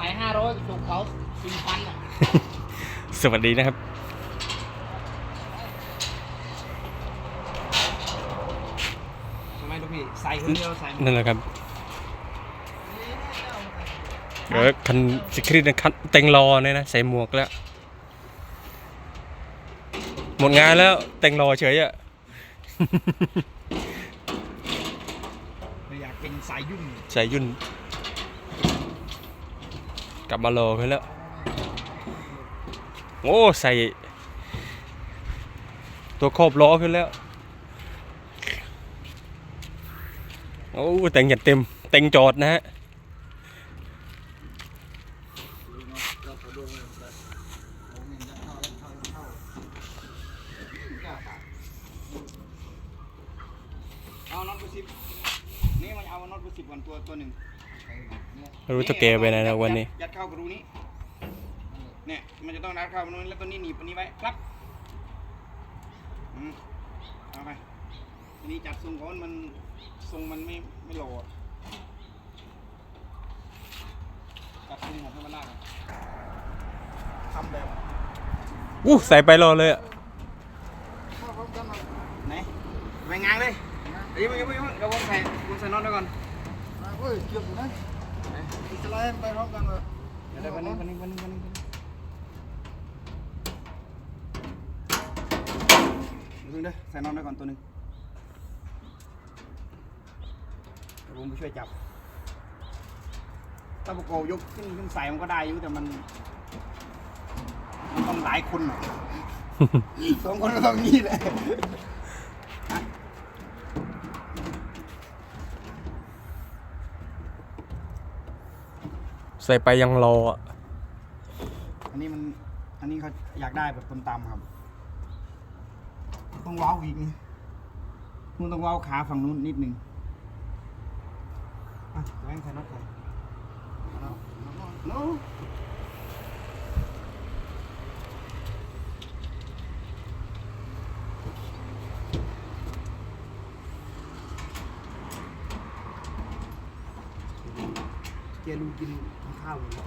สายห้าร้อยถูกเขาสี่พันอะสวัสดีนะครับ ทำไมลูกพี่ใส่คนเดียวใส่นั่นแหละครับเออคันสคริปต์คันเต็งรอเนี่ยนะใส่หมวกแล้ว หมดงานแล้วเต็งรอเฉยอะ ไม่อยากเป็นสายยุ่ง ใส่ยุ่น กลับมารอขึ้นแล้ว โอ้ใส่ ตัวครอบล้อขึ้นแล้ว โอ้แต่งหยัดเต็มเต็งจอดนะฮะเอาน็อตกูสิบนี่มันเอาน็อตกูสิบก่อนตัวตัวหนึ่ง ไม่รู้จะเกไปไหนนะวันนี้ ยัดเข้ากระดูนี้ เนี่ย มันจะต้องรัดเข้านู้นแล้วตัวนี้หนีบตัวนี้ไว้ครับอืมเอาไปทีนี้จัดทรงก่อนมันทรงมันไม่ไม่โหลอะจัดทรงของให้มันได้ก่อนทำแบบอู้ใส่ไปรอเลยอะไหนไปงานเลยเดี๋ยวยังไม่ยังไม่กระวงใส่วงใส่น็อตด้วยก่อน เฮ้ยเกี่ยวอยู่นะอิสราเอลไปพร้อมกันเลยเดี๋ยววันนี้วันนี้วันนี้วันนี้เพิ่งเด้อใส่น็อตด้วยก่อนตัวหนึ่งผมไปช่วยจับ ถ้าประกอบยกขึ้นขึ้นใส่มันก็ได้อยู่แต่มันมันต้องหลายคนสองคนต้องนี่แหละ ใส่ไปยังรออะอันนี้มัน อันนี้เขาอยากได้แบบคนตำครับ ต้องว้าอีกนี่มึงต้องว้าวขาฝั่งนู้นนิดนึงอะแรงใส่น็อตใส่ เกียร์ลุงกินข้าวอยู่แล้ว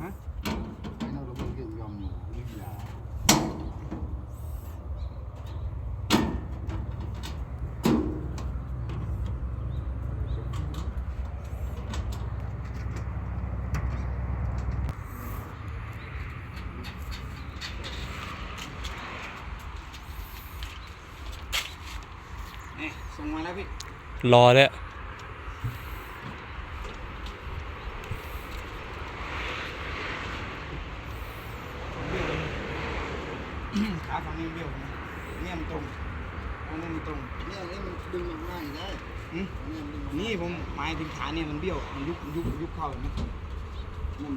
ฮะ ไอ้นั่นเราเพิ่งเกี่ยวยอมอยู่นี่ยา นี่ส่งมาแล้วพี่ รอแล้วขาฝั่งนี้เบี้ยวนะเนี่ยมันตรงอันนี้มันตรงเนี่ยนี่มันดึงมันง่ายได้หืมเนี่ยมันดึงนี่ผมหมายถึงขาเนี่ยมันเบี้ยว มันยุบยุบยุบเข้าเห็นไหมนั่น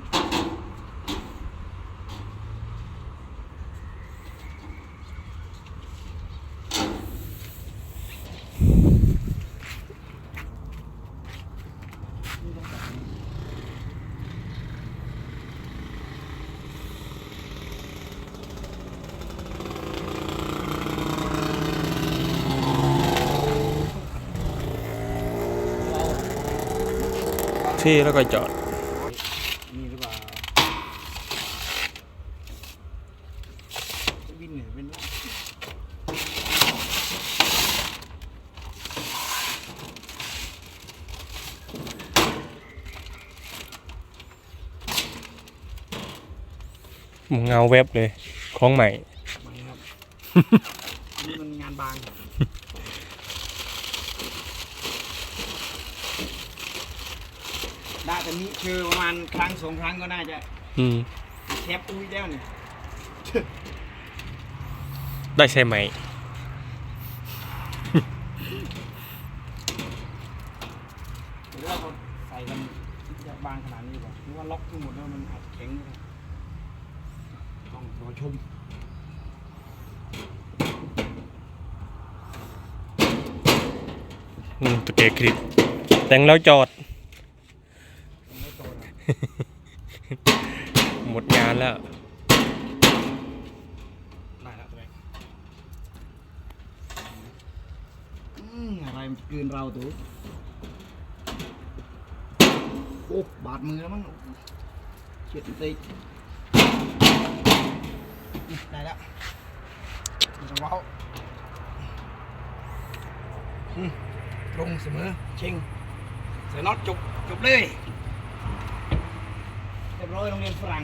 ที่แล้วก็จอด นี่หรือเปล่าจะบินเนี่ยเป็นไรเงาเว็บเลย ของใหม่ ไม่ครับ นี่มันงานบาง ได้แต่นี้คือประมาณครั้งสองครั้งก็น่าจะอืม แคปอุ้ยแล้วเนี่ยได้ใช่ไหม หรือว่าเขาใส่กันจะบางขนาดนี้ป่ะหรือว่าล็อกทั้งหมดแล้วมันอาจจะแข็งก็ได้ต้องรอชมอืมตัวเกคลิปแต่งแล้วจอดไม่โตนะ หมดงานแล้ว ได้แล้วตัวเองอืมอะไรมันกลืนเราตัวโอ้บาดมือแล้วมั้งเฉียดตีได้แล้วจะว้าวตรงเสมอ ชิงเสน็อตจบ จบเลย ร้อยโรงเรียนฝรั่ง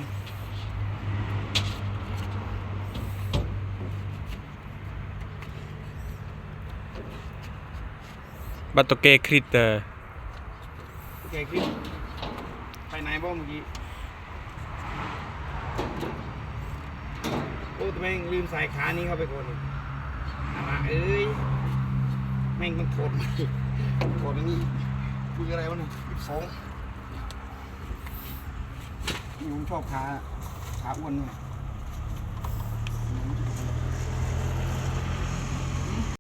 บัตโตเกคริตเตอร์เคคลิปไปไหนบ้างเมื่อกี้ โอ้แต่แม่งลืมใส่ขานี้เข้าไปก่อนอะไรเอ้ย แม่งมันโคตรใหม่โคตรอันนี้คุยอะไรวะเนี่ยสอง นี่ผมชอบขาขาอ้วนเนี่ย